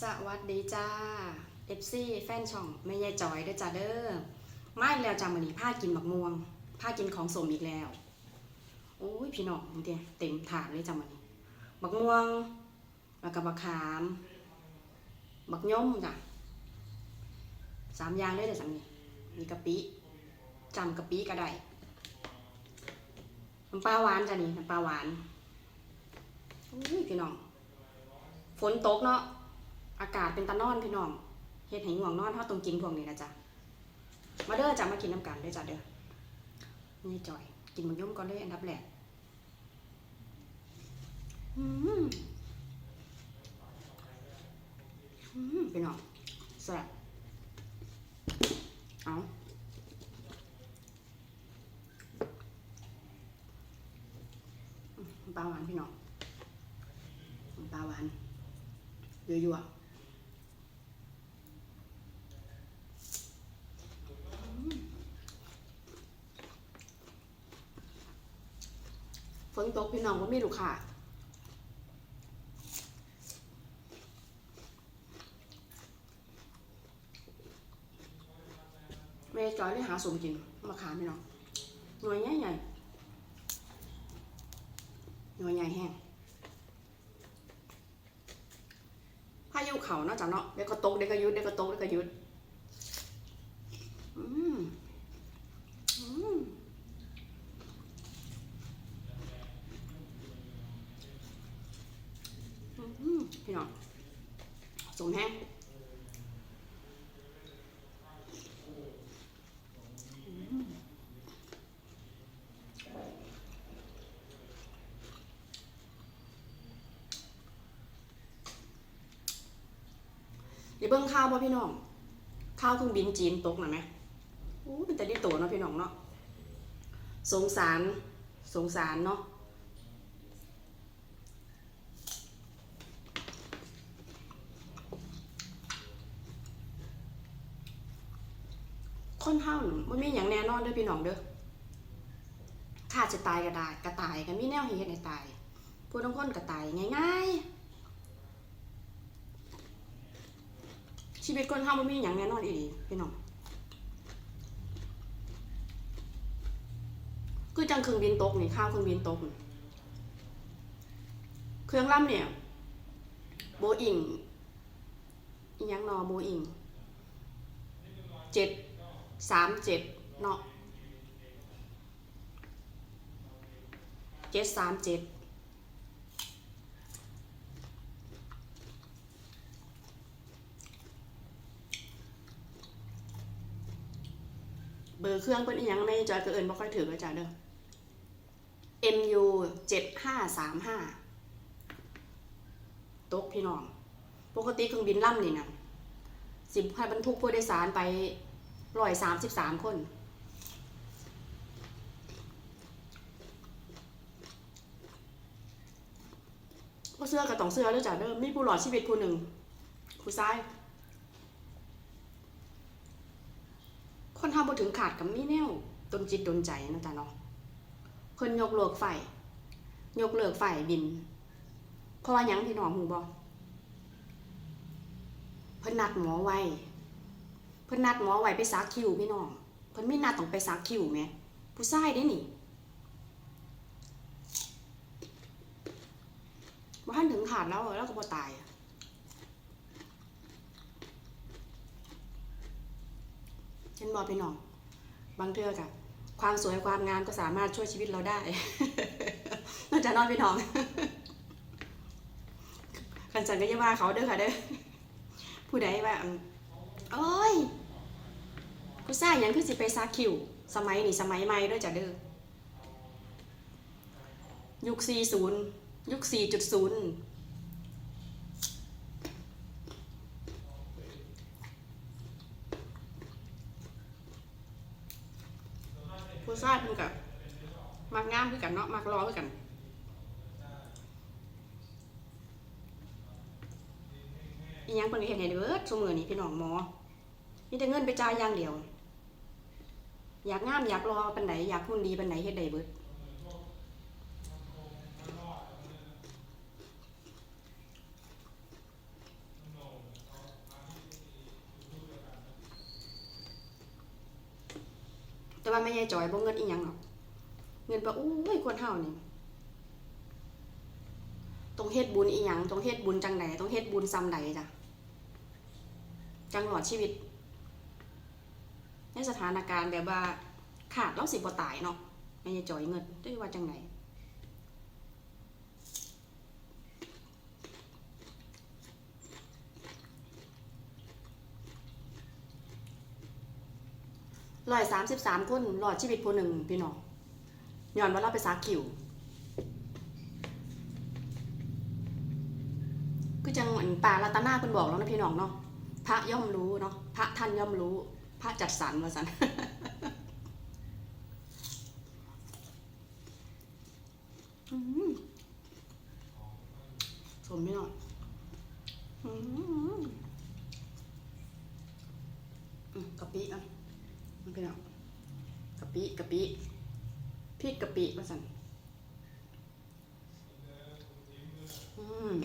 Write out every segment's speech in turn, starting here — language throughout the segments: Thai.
สวัสดีจ้า FC แฟนช่องแม่ยายจอยเด้อจ้าเด้อมาอีกแล้วจ้ามือนี้พากินบักม่วงพากินของสมอีกแล้ว โอ้ยพี่น้องเด้เต็มถาดเลยจ้ามือนี้บักม่วงแล้วก็บักขามบักย่อมจ้ะสามอย่างเลยเด้อจ้ามือนี้มีกะปิจำกะปิก็ได้น้ำปลาหวานจ้ะนี่น้ำปลาหวานโอ้ยพี่น้องฝนตกเนาะ อากาศเป็นตะนอนพี่น้องเฮ็ดให้ง่วงนอนเท่าตรงกินพวกนี้นะจ๊ะมาเด้อจ้ะมากินน้ำกันเด้อจ้ะเด้อนี่จ่อย กินมันย่มก่อนเลยอันดับแรกอืมอืมพี่น้องแซ่บเอาปลาหวานพี่น้องปลาหวานเยั่วๆ ฝ นตกพี่น้องว่ามีลูกค้าแม่จอยเลยหาสมกินมาขายพี่น้องหน่วยใหญ่ใหญ่หน่วยใหญ่แห้งพายุเขาเนาะจ้ะเนาะเด็กก็ตกเด็กก็ยุดเด็กก็ตกเด็กก็ยุดอืมอืม อืมพี่น้องสมแห้งอืมเดี๋ยวเบิ่งข้าวป่ะพี่น้อง ข้าวเครื่องบินจีนตกหน่อยไหมอู้เป็นแต่ได้ตัวเนาะพี่น้องเนาะ สงสาร สงสารเนาะคนเฮาน่ะมันมีอย่างแน่นอนเด้อพี่น้องเด้อข้าจะตายก็ได้ก็ตายก็มีแนวให้เฮ็ดให้ตาย ผู้ทั้งคนก็ตายง่ายๆ ชีวิตคนเฮามันมีอย่างแน่นอนอีหลีพี่น้องคือจังเครื่องบินตกนี่ข้าวเครื่องบินตกเครื่องล่ำเนี่ยโบอิงอียังนอโบอิงเจ็ดสามเจ็ดเนาะเจ็ดสามเจ็ด เบอร์เครื่องเป็นอีหยังไม่จอยก็เอินบ่ค่อยถือก็จ้าเด้อ MU เจ็ดห้าสามห้าตกพี่น้อง ปกติเครื่องบินล่ำนี่นะสิบให้บรรทุกผู้โดยสารไปร้อยสามสิบสามคน ก็เสื้อกับต้องเสื้อแล้วจ้ะเด้อมีผู้หลอดชีวิตผู้หนึ่งผู้ชาย คนทำบ่ถึงขาดกับมีแนวดนจิตดนใจนะจ๊ะเนาะเพิ่นยกเลิกไฟยกเลิกไฟบิน เพราะว่าหยังพี่น้องหูบ่เพิ่นนัดหมอไว้เพิ่นนัดหมอไว้ไปซักคิวพี่น้องเพิ่นไม่นัดต้องไปซักคิวแหมผู้ชายเด้หนี่บ่ทันถึงขาดแล้วแล้วก็บ่ตายอะ เห็นบ่พี่น้องบางเทื่อกะความสวยความงามก็สามารถช่วยชีวิตเราได้น่าจะนอนพี่น้องคันจันก็อย่าว่าเขาเด้อค่ะเด้อผู้ใดว่าโอ้ยผู้ชายหยังคือสิไปซักคิว สมัยนี่สมัยใหม่ด้วยจ้ะเด้อยุค 40 ยุค 4.0 ชายเพิ่นก็มักงามคือกันเนาะมักรอคือกันอีหยังเพิ่นก็เฮ็ดให้เบิดซุมื้อนี้พี่น้องหมอมีแต่เงินไปจ่ายอย่างเดียว อยากงามอยากรอปันไหนอยากหุ่นดีปันไหนเฮ็ดได้เบิด ว่าไม่ใช่จอยบ่เงินอีหยังหรอกเงินปะอู้ยคนเฮานี่ต้องเฮ็ดบุญอีหยังต้องเฮ็ดบุญจังใดต้องเฮ็ดบุญซ้ำใดจ้ะจังหวดชีวิต ในสถานการณ์แบบว่าขาดแล้วสิบ่ตายเนาะไม่ใช่จอยเงินได้ว่าจังไหน ร้อยสามสิบสามคนหลอดชีวิตผู้หนึ่งพี่น้องย้อนว่าเราไปซักคิวคือจังอันป่ารัตนาเพิ่นบอกแล้วนะพี่น้องเนาะพระย่อมรู้เนาะพระท่านย่อมรู้ พระจัดสรรมาสันอืมสมพี่น้องกะปิอะ มันพี่น้องกะปิกะปิพริกกะปิมาสั่นอืม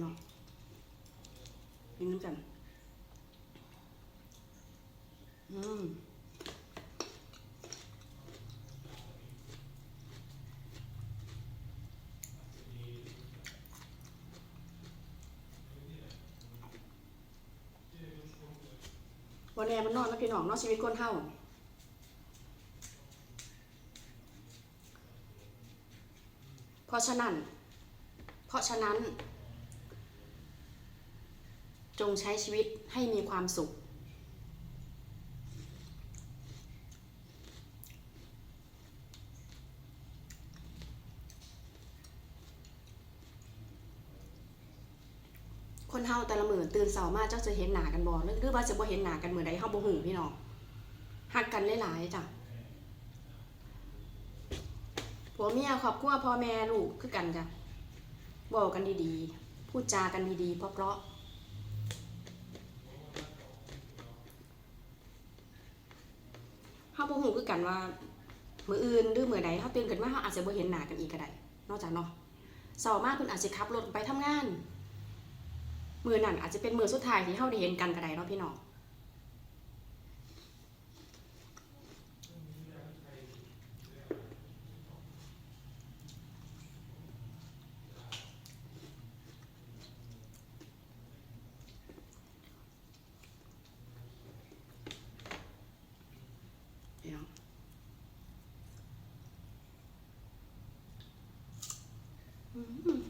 เนาะกินน้ำกัน อืม วันแน่มันนอนนะพี่น้องเนอนชีวิตคนเฮาเพราะฉะนั้น เพราะฉะนั้น จงใช้ชีวิตให้มีความสุข คนเฮาแต่ละมือตื่นเสาร์มาเจ้าจะเห็นหนากันบ่หรืออว่าจะบ่เห็นหนากันเหมือนใดเฮาบ่หูพี่น้องหักกันหลายๆจ้ะผัวเมียครอบครัวพ่อแม่ลูกคือกันจ้ะบอกกันดีๆ พูดจากันดีๆ เพราะๆเฮาบ่ฮู้คือกันว่ามืออื่นหรือมือใดเฮาตื่นขึ้นมาเฮาอาจจะบ่เห็นหนากันอีกก็ได้นอกจากเนาะเช้ามาเพิ่นอาจสิขับรถไปทำงาน มื้อนั้นอาจจะเป็นมือสุดท้ายที่เฮาได้เห็นกันก็ได้เนาะพี่น้อง พี่น้องอืม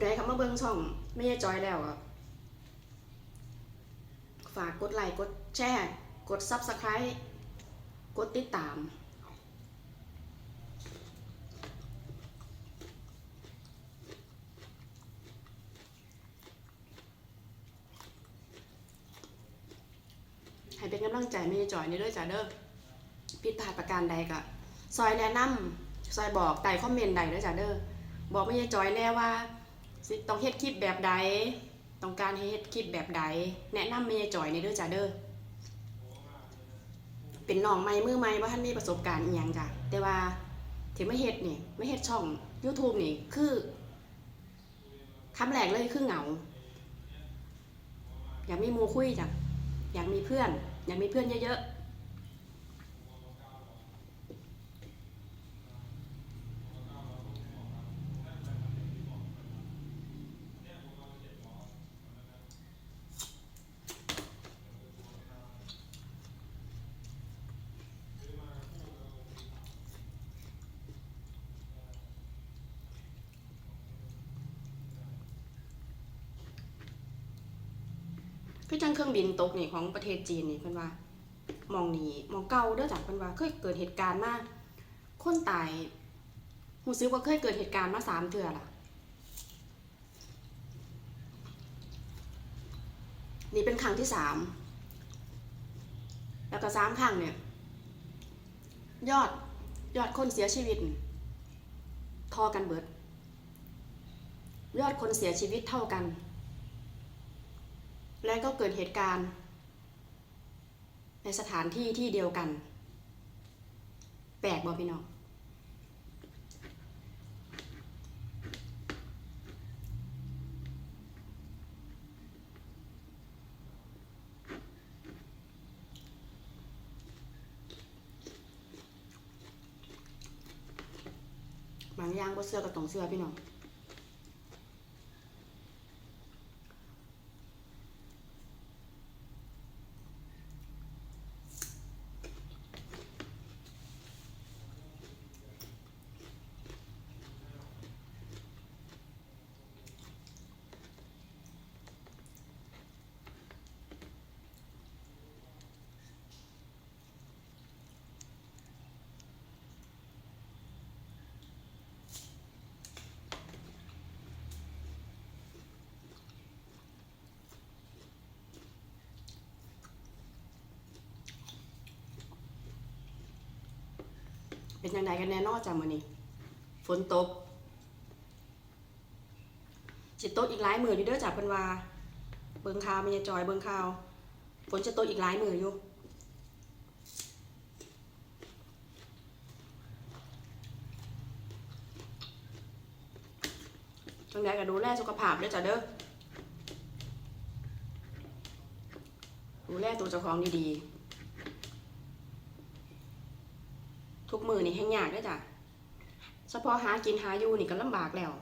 ผู้ใดเข้ามาเบิ่งช่องไม่ใช่จอยแล้วอะฝากกดไลค์กดแชร์กด Subscribe กดติดตาม ให้เป็นกำลังใจไม่ใช่จอยนี่เด้อจ้าเด้อผิดพลาดประการใดก็ซอยแนะนำซอยบอกใต้คอมเมนต์ใดเด้อจ้าเด้อบอกไม่ใช่จอยแน่ว่า สิต้องเฮ็ดคลิปแบบใดต้องการให้เฮ็ดคลิปแบบใดแนะนำไม่ใช่จอยในเด้อจ้าเด้อเป็นน้องใหม่มือใหม่ว่าท่านมีประสบการณ์อีหยังจ้ะแต่ว่าที่ไม่เฮ็ดนี่ไม่เฮ็ดช่อง YouTube นี่คือคำแรกเลยคือเหงา อยากมีมูคุยจ้ะอยากมีเพื่อน อยากมีเพื่อนเยอะๆ คือจังเครื่องบินตกนี่ของประเทศจีนนี่เพิ่นว่ามองนี่มองเก่าเด้อจ้ะเพิ่นว่าเคยเกิดเหตุการณ์มาคนตายรู้สึกว่าเคยเกิดเหตุการณ์มาสามเทื่อล่ะ นี่เป็นครั้งที่สามแล้วก็สามครั้งเนี่ย ยอดยอดคนเสียชีวิต ทอกันเบิด ยอดคนเสียชีวิตเท่ากัน และก็เกิดเหตุการณ์ ในสถานที่ที่เดียวกัน แปลกบ่พี่น้องบางอย่างบ่เสื้อก็ต้องเสื้อพี่น้อง เป็นยังไงกันแน่นอนจ้ะมื้อนี้ฝนตกสิตกอีกหลายมื้ออยู่เด้อจ้ะเพิ่นว่าเบิ่งข่าวม่ยจอยเบิ่งข่าวฝนจะตกอีกหลายมื้ออยู่จังไดก็ดูแลสุขภาพด้อจ้ะเด้อ ดูแลตัวเจ้าของดีๆ ทุกมื อนี่แห้งยากด้วยจ้ะเฉพาะหากินหาอยู่นี่ก็ลำบากแล้ว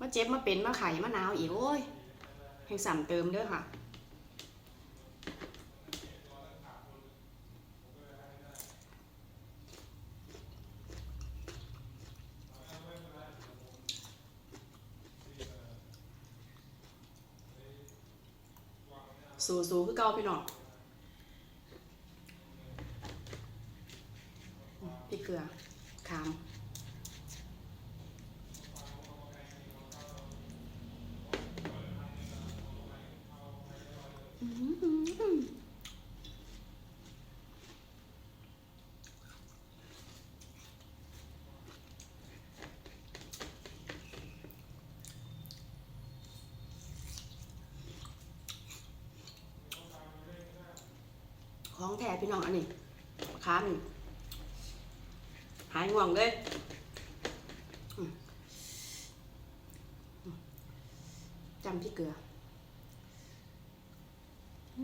มาเจ็บมาเป็นมาไข่มาหนาวอีกโอ้ยแห้งสั่นเติมเด้อค่ะสู้ๆคือเก่าพี่น้องพริกเกลือขามอื้อหือ ของแท้พี่น้องอันนี้ขานี่หายง่วงเลยจำพริกเกลือ เอ้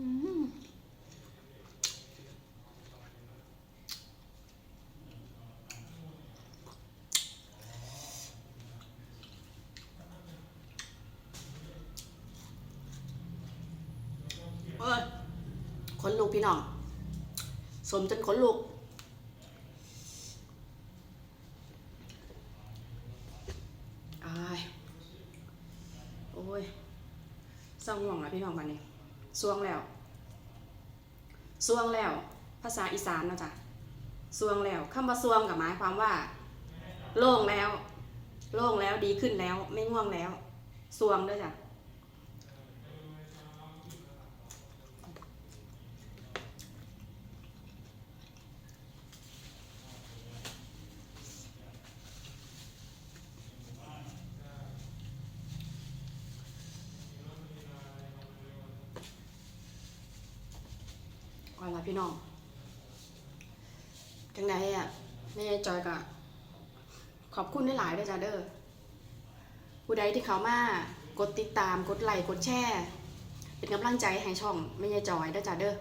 ยขนลุกพี่น้อง สมจนขนลุกอายโอ้ยเศร้าห่วงแล้วพี่น้องบันนี้ สวงแล้วสวงแล้ว ภาษาอีสานเนาะจ้ะสวงแล้วคำว่าสวงกับหมายความว่า โล่งแล้ว โล่งแล้วดีขึ้นแล้ว ไม่ง่วงแล้วสวงด้วยจ้ะ ก่อนละพี่น้องจังไดอะแม่จอยก็ขอบคุณได้หลายด้วยจ้าเด้อผู้ใดที่เขามากดติดตามกดไลค์กดแชร์เป็นกำลังใจให้ช่องแม่ยายจอยด้วยจ้าเด้อ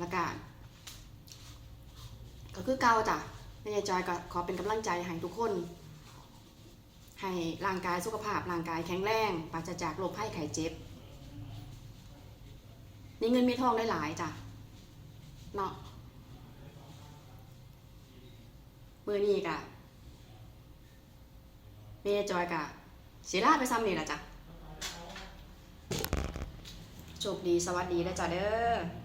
ละกาก็คือเก่าจ้ะแม่ยายจอยก็ขอเป็นกำลังใจให้ทุกคน ให้ร่างกายสุขภาพร่างกายแข็งแรงปราศจากโรคภัยไข้เจ็บ มีเงินมีทองได้หลายจ้ะเนาะมือนี้กะเมย์จอยกะเสียลาไปซ้ำนี่ละจ้ะจบดีสวัสดีนะจ้ะเด้อ